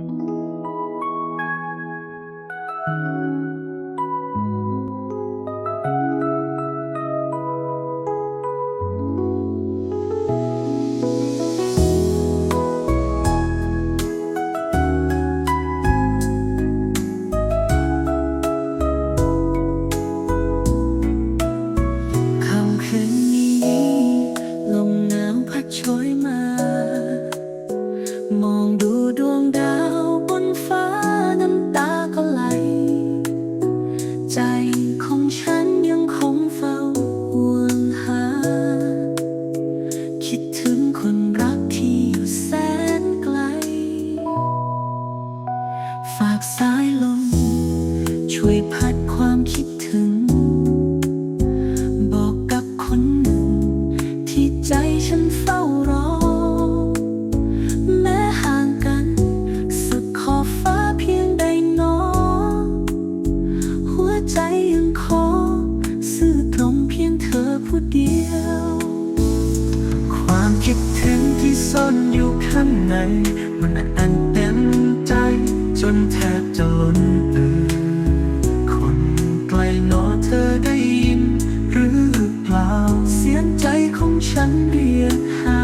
ค่ากสายลม ช่วยพัดความคิดถึง บอกกับคนหนึ่ง ที่ใจฉันเฝ้ารอ แม้ห่างกัน สุดขอบฟ้าเพียงใดหนอ หัวใจยังขอสื่อตรงเพียงเธอผู้เดียว ความคิดถึงที่ซ่อนอยู่ข้างใน มันอัน นแทบจะล้นเอ่อคนไกลหนอเธอได้ยิน หรือเปล่าเสียงใจของฉันเรียกหา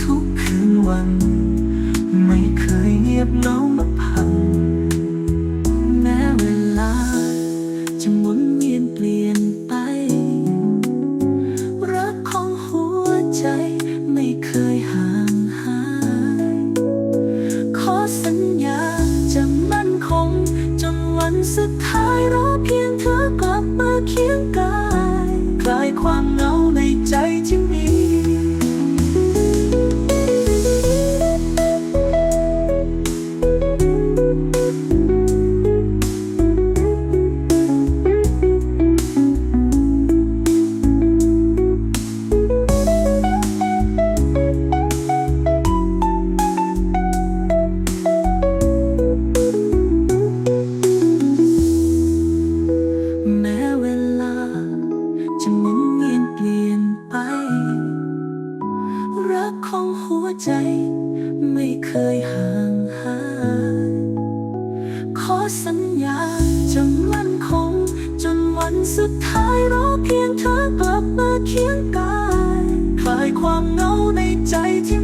ทุกคืนวัน ไม่เคยเงียบเหงามาพันแม้เวลา จะหมุนเวียนเปลี่ยนไป รักของหัวใจ สุดท้ายรอเพียงเธอกลับมาเคียงกายคลายความเหงา จ ไม่เคยห่างหายขอสัญญาจะมั่นคง จนวันสุดท้ายรอเพียงเธอกลับมาเคียงกายคลายความเหงาในใจที่